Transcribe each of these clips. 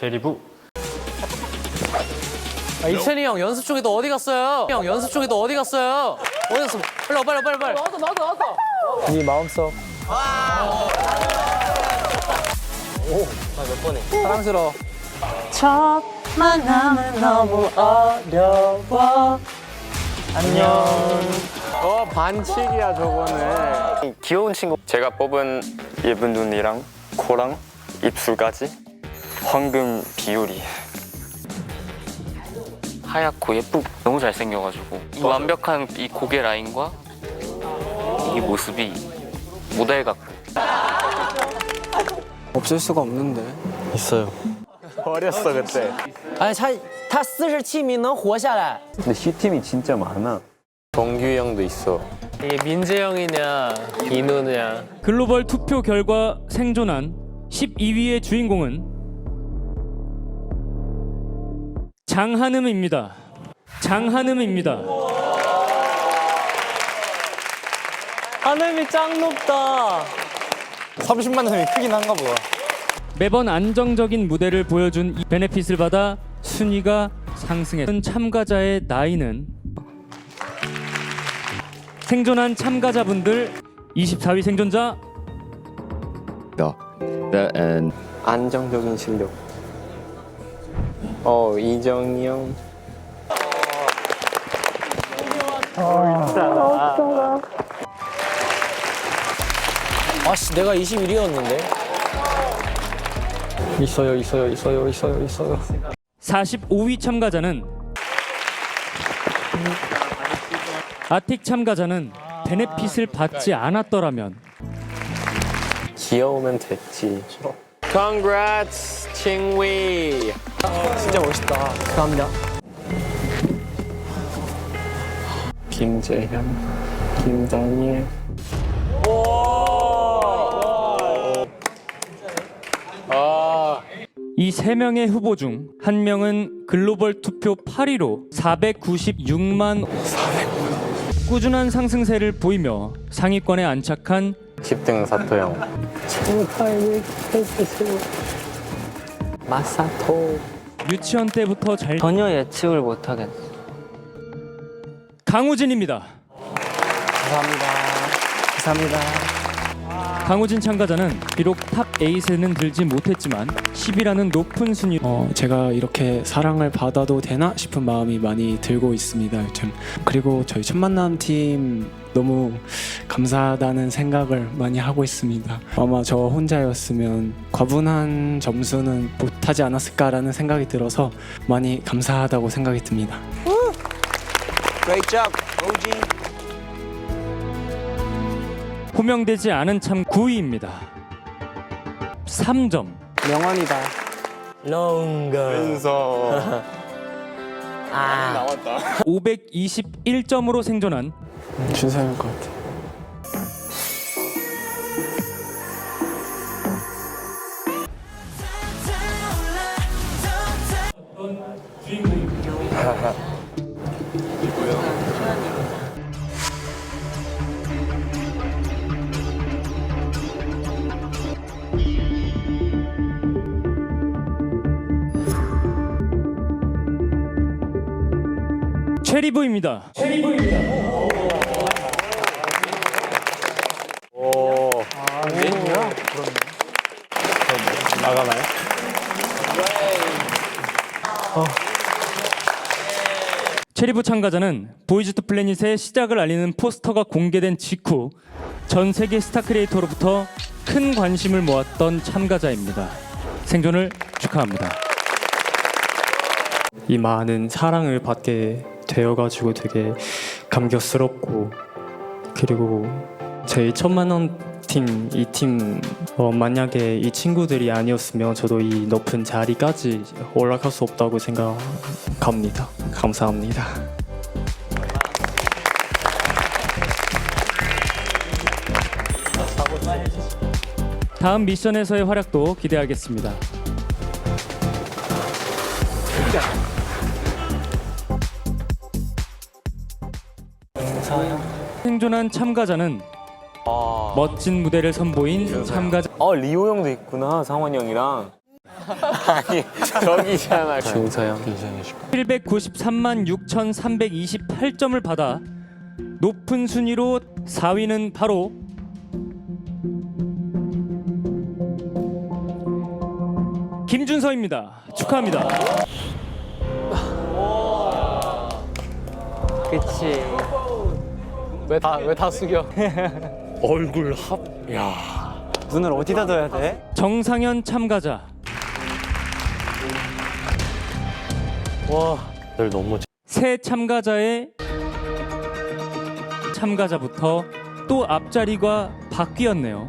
제리부 아, 이찬이 형 연습 중에 너 어디 갔어요? 형 연습 중에 너 어디 갔어요? 어디 갔어? 빨리 와, 빨리 와, 빨리 빨리. 나왔다 나왔다 나왔다. 네 마음속. 사랑스러워. 첫 만남은 너무 어려워. 안녕. 어 반칙이야 저거는 귀여운 친구 제가 뽑은 예쁜 눈이랑 코랑 입술까지 황금 비율이 하얗고 예쁘고 너무 잘생겨가지고 이 완벽한 이 고개 라인과 이 모습이 모델 같고 없을 수가 없는데. 있어요 어렸어 그때 哎，他他四十七名能活下来。 근데 C팀이 진짜 많아 정규 형도 있어 이게 민재 형이냐 이노냐. 글로벌 투표 결과 생존한 12위의 주인공은 장한음입니다. 장한음입니다. 하늘이 짱 높다. 30만 원이 크긴 한가 보다 매번 안정적인 무대를 보여준 이 베네핏을 받아 순위가 상승했던 참가자의 나이는 생존한 참가자분들 24위 생존자 안정적인 실력 어 이정이 형. 아씨, 내가 21위였는데. 있어요 있어요 있어요 있어요 있어요. 45위 참가자는 아틱 참가자는 베네핏을 받지 않았더라면. 귀여우면 됐지 Congrats 칭위 진짜 멋있다. 감사합니다. 김재현 김다니엘 이 세 명의 후보 중 한 명은 글로벌 투표 8위로 496만 꾸준한 상승세를 보이며 상위권에 안착한 10등 사토 형 마사토. 유치원 때부터 잘 전혀 예측을 못하겠어. 강우진입니다. 감사합니다. 감사합니다. 강우진 참가자는 비록 탑 8에는 들지 못했지만 10이라는 높은 순위. 어, 제가 이렇게 사랑을 받아도 되나 싶은 마음이 많이 들고 있습니다 요즘. 그리고 저희 첫 만남 팀 너무 감사하다는 생각을 많이 하고 있습니다. 아마 저 혼자였으면 과분한 점수는 못하지 않았을까라는 생각이 들어서 많이 감사하다고 생각이 듭니다 호명되지 않은 참 9위입니다. 3점. 명언이다. 롱거. 은서 아. 521점으로 생존한 준상일 것 같아 체리브입니다. 나가나요? 체리브 참가자는 보이즈 투 플래닛의 시작을 알리는 포스터가 공개된 직후 전 세계 스타 크리에이터로부터 큰 관심을 모았던 참가자입니다. 생존을 축하합니다. 이 많은 사랑을 받게 되어가지고 되게 감격스럽고 그리고 저희 천만 원 팀 이 팀 어, 만약에 이 친구들이 아니었으면 저도 이 높은 자리까지 올라갈 수 없다고 생각합니다. 감사합니다. 다음 미션에서의 활약도 기대하겠습니다. 생존한 참가자는 멋진 무대를 선보인 참가자 어 리오 형도 있구나 상원 형이랑 아니 저기잖아. 준서형. 793만 6,328점을 받아 높은 순위로 4위는 바로 김준서입니다. 축하합니다. 그치. 왜 다 왜 다 숙여? 얼굴 합. 야. 눈을 어디다 둬야 돼? 정상현 참가자 늘 너무 새 참가자의 참가자부터 또 앞자리가 바뀌었네요.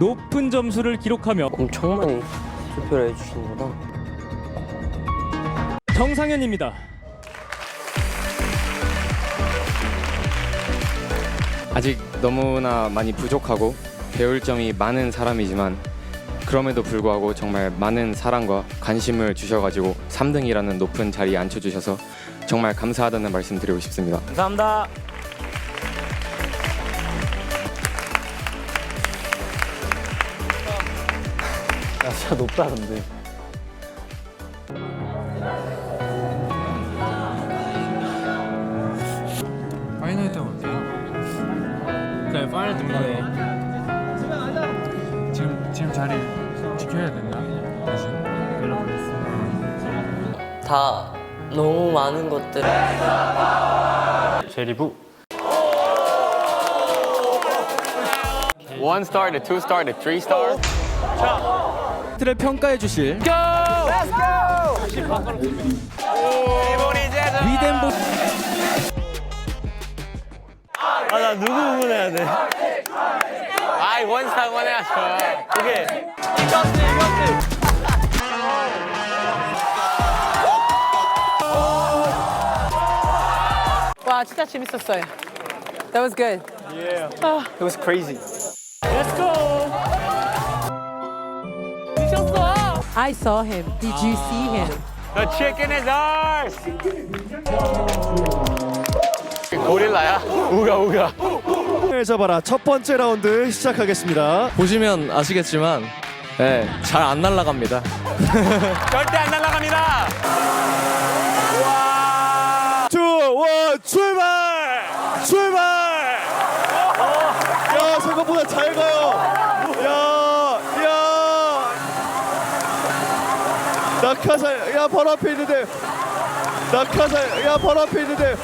높은 점수를 기록하며 엄청 많이 투표를 해주시는구나. 정상현입니다. 아직 너무나 많이 부족하고 배울 점이 많은 사람이지만 그럼에도 불구하고 정말 많은 사랑과 관심을 주셔가지고 3등이라는 높은 자리에 앉혀주셔서 정말 감사하다는 말씀 드리고 싶습니다. 감사합니다. 야, 진짜 높다 근데. 다 너무 많은 것들. 제리부. One star to two star to three star. 들을 평가해 주실 위덴보 아나 누구 응원해야 돼? 아이 원스타 응원해야죠. 오케이. 와 진짜 재밌었어요. That was good. It was crazy. I saw him. Did you see him? The chicken is ours. 고릴라야? 우가 우가. 잡아라 첫 번째 라운드 시작하겠습니다. 보시면 아시겠지만 네, 잘안 날아갑니다. 절대 안 날아갑니다. 출발! 출발! 야 생각보다 잘 가요. 야, 야. 낙하산, 야 바로 앞에 있는데. 낙하산, 야 바로 앞에 있는데.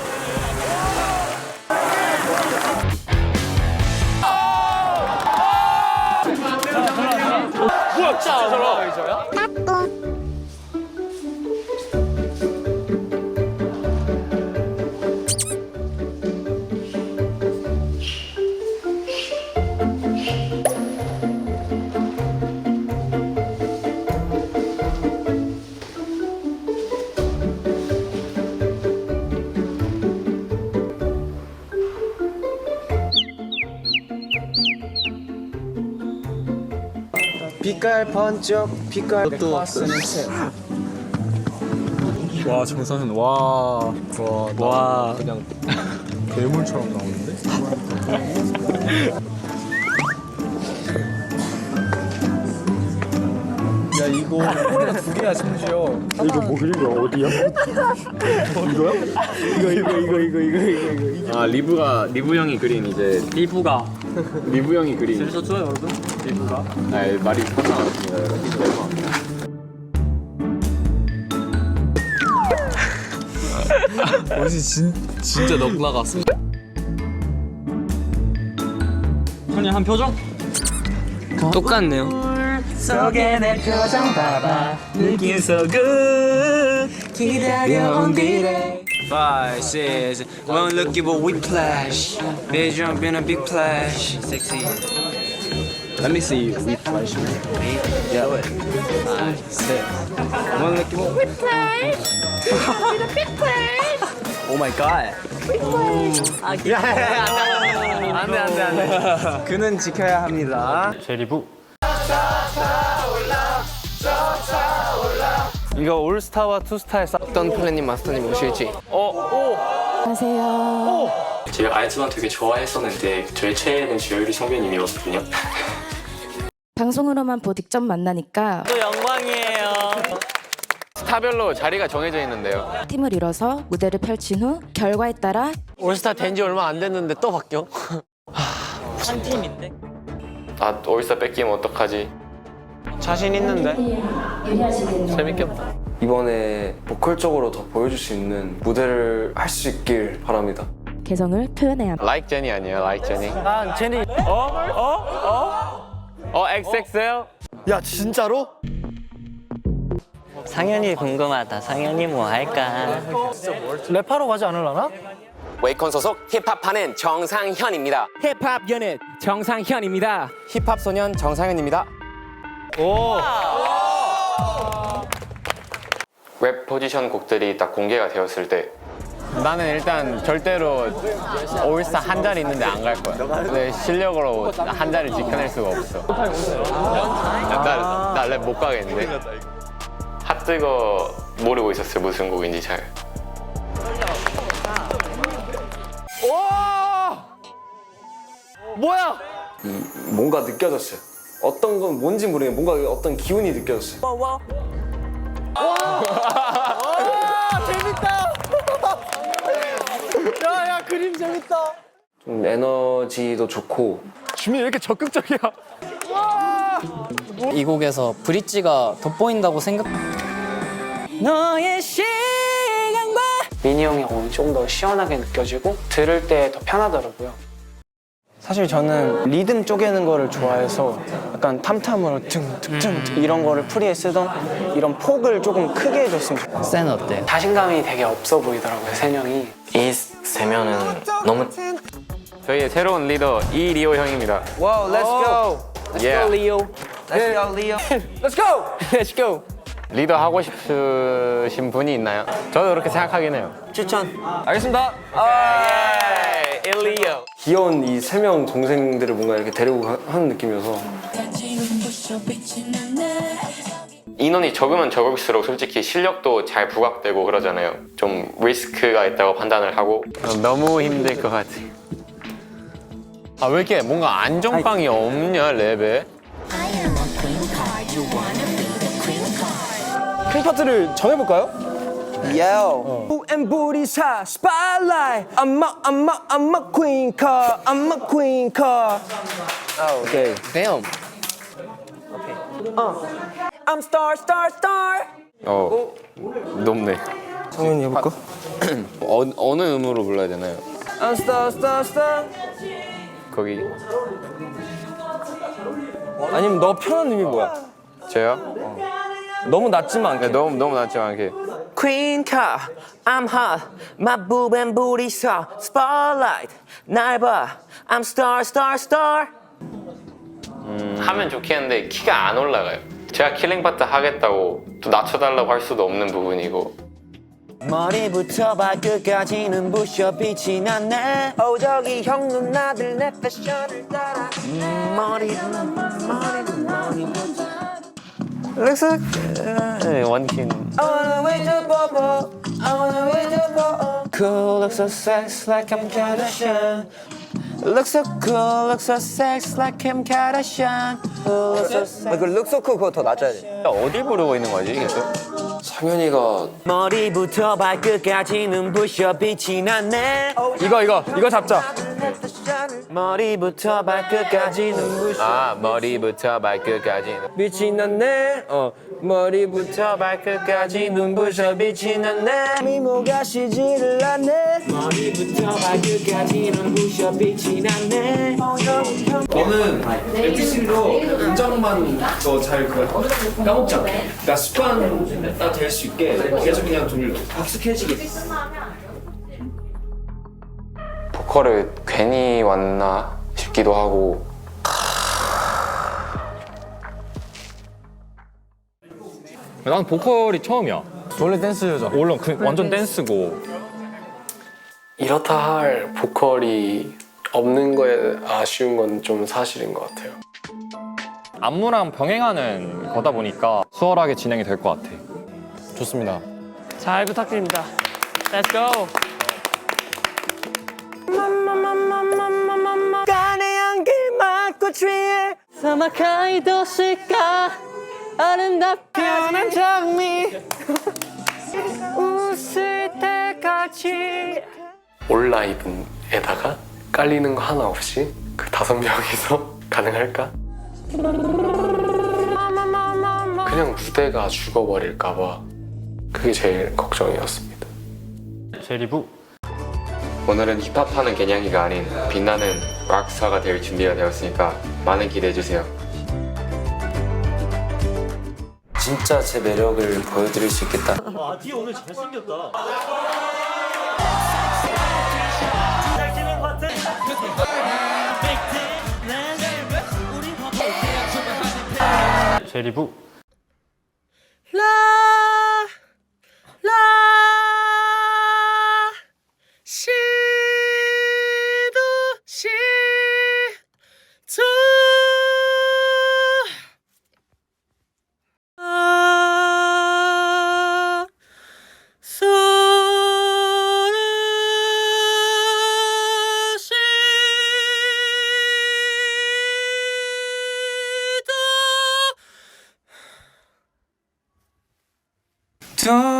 빛깔 번쩍 빛깔 또 쓰는 책. 와 정선은 와. 와. 와. 그냥 괴물처럼 나오는데. 야 이거 우리가 두 개야 심지어. 이거 뭐 이거 어디야? 이거야? 이거 이거 이거 이거 이거 이거 이거. 아 리브가 리브 형이 그린 이제 리브가 리브 형이 그린 들으셨죠 여러분? 리브가. 아 말이 컸나왔습니다 여러분. 죄송합니다. 옷이 진, 진짜 넉 나갔어. 현이 한 표정? 똑같네요. 속에 내 표정 봐봐 느낌 so good 기다려온 미래 Five, six, one look at what we flash. Big jump in a big flash. Sexy. Let me see we flash. Yeah. Five, six. One look at what we flash. With a big flash. Oh my god. 안돼 안돼 안돼 그는 지켜야 합니다. 제리부. 이거 올스타와 투스타에 어떤 플래닝 마스터님 오실지 안녕하세요. 제가 아이즈만 되게 좋아했었는데 저의 최애는 주열이 선배님이었거든요. 방송으로만 보 직접 만나니까 또 영광이에요 스타별로 자리가 정해져 있는데요. 팀을 이뤄서 무대를 펼친 후 결과에 따라 올스타 된 지 얼마 안 됐는데 또 바뀌어? 아 올스타 뺏기면 어떡하지? 자신 있는데? 재밌겠다. 이번에 보컬적으로 더 보여줄 수 있는 무대를 할 수 있길 바랍니다. 개성을 표현해야 합니다. Like 제니 아니에요? Like 제니? 아, 제니. 어 XXL? 야 진짜로? 상현이 궁금하다. 상현이 뭐 할까? 랩하러 가지 않을라나? 웨이콘 소속 힙합하는 정상현입니다. 힙합 유닛 정상현입니다. 힙합 소년 정상현입니다. 웹 포지션 곡들이 딱 공개가 되었을 때 나는 일단 절대로 올스타 한 자리 있는데 안 갈 거야. 내 실력으로 한 자리 지켜낼 수가 없어. 나랩 못 가겠는데. 핫뜨거 모르고 있었어요 무슨 곡인지 잘. 뭐야? 뭔가 느껴졌어요. 어떤 건 뭔지 모르겠는데 뭔가 어떤 기운이 느껴졌어요. 야, 야, 그림 재밌다. 좀 에너지도 좋고 주민 왜 이렇게 적극적이야? 이 곡에서 브릿지가 돋보인다고 생각. 너의 시간과 미니 형의 곡이 좀더 시원하게 느껴지고 들을 때 더 편하더라고요. 사실 저는 리듬 쪼개는 거를 좋아해서 약간 탐탐으로 퉁퉁퉁 이런 거를 프리에 쓰던 이런 폭을 조금 크게 해줬으면 좋겠어요. 센 어때? 자신감이 되게 없어 보이더라고요, 세 명이. 이 세면은 너무 저희의 새로운 리더 이리오 형입니다. 와우 렛츠 고 렛츠 Yeah. 고 리오 렛츠 고 리오 렛츠 고 렛츠 고 리더 하고 싶으신 분이 있나요? 저도 그렇게 생각하긴 해요. 추천 알겠습니다 아 일리오 귀여운 이 세 명 동생들을 뭔가 이렇게 데리고 가- 하는 느낌이어서 인원이 적으면 적을수록 솔직히 실력도 잘 부각되고 그러잖아요. 좀 리스크가 있다고 판단을 하고 너무 힘들 것 같아. 아 왜 이렇게 뭔가 안정빵이 없냐 랩에? 큰 파트를 정해볼까요? Yo. and booty shot spotlight. I'm a, I'm a, I'm a queen car. I'm a queen car. Okay. Damn. Uh. I'm star, star, star. 어 높네. 성현이 해볼까? 어, 어느 음으로 불러야 되나요? I'm star, star, star. 거기 아니면 너 편한 의미 뭐야? 저요? 너무 낮지만 않게. 네, 너무 너무 낮지 않게. Queen car, I'm hot. My boob and booty saw spotlight. 날 봐, I'm star, star, star. 하면 좋겠는데 키가 안 올라가요. 제가 킬링 파트 하겠다고 또 낮춰달라고 할 수도 없는 부분이고 머리부터 발끝까지는 부셔 빛이 나네 오 저기 형 누나들 내 패션을 따라 머리 머리 머리부터 Looks like 네, 원킨 I wanna wait to bubble I wanna wait to bubble Cool looks so sex like Kim Kardashian Looks so cool, looks so sex like Kim Kardashian Cool, looks so sex 그 cool 그거 더 낮아야 돼 어디 부르고 있는 거지 계속? 상현이가 머리부터 발끝까지는 부셔 빛이 나네 이거 이거 이거 잡자. 머리부터 발끝까지는 부셔 아 머리부터 발끝까지는 빛이 나네. 어 머리부터 발끝까지 눈부셔 빛이 나네. 미모가 쉬지를 않네. 머리부터 발끝까지 눈부셔 빛이 나네. 저는 MTC로 긴장만 더 잘 까먹지 않게. 그러니까 습관화 될 수 있게 계속 그냥 돌려 학습해지게 보컬을 괜히 왔나 싶기도 하고 난 보컬이 처음이야. 원래 댄스 여자. 원래 그 완전 댄스고. 이렇다 할 보컬이 없는 거에 아쉬운 건 좀 사실인 것 같아요. 안무랑 병행하는 거다 보니까 수월하게 진행이 될 것 같아. 좋습니다. 잘 부탁드립니다. Let's go. 사마카이 도시가 아름답게 변한 장미 웃을 때까지 온라이브에다가 깔리는 거 하나 없이 그 다섯 명이서 가능할까? 그냥 무대가 죽어버릴까봐 그게 제일 걱정이었습니다. 제리부 오늘은 힙합하는 개냥이가 아닌 빛나는 락스타가 될 준비가 되었으니까 많은 기대해 주세요. 진짜 제 매력을 보여드릴 수 있겠다 아디 오늘 잘생겼다. 제리부 소시도. 또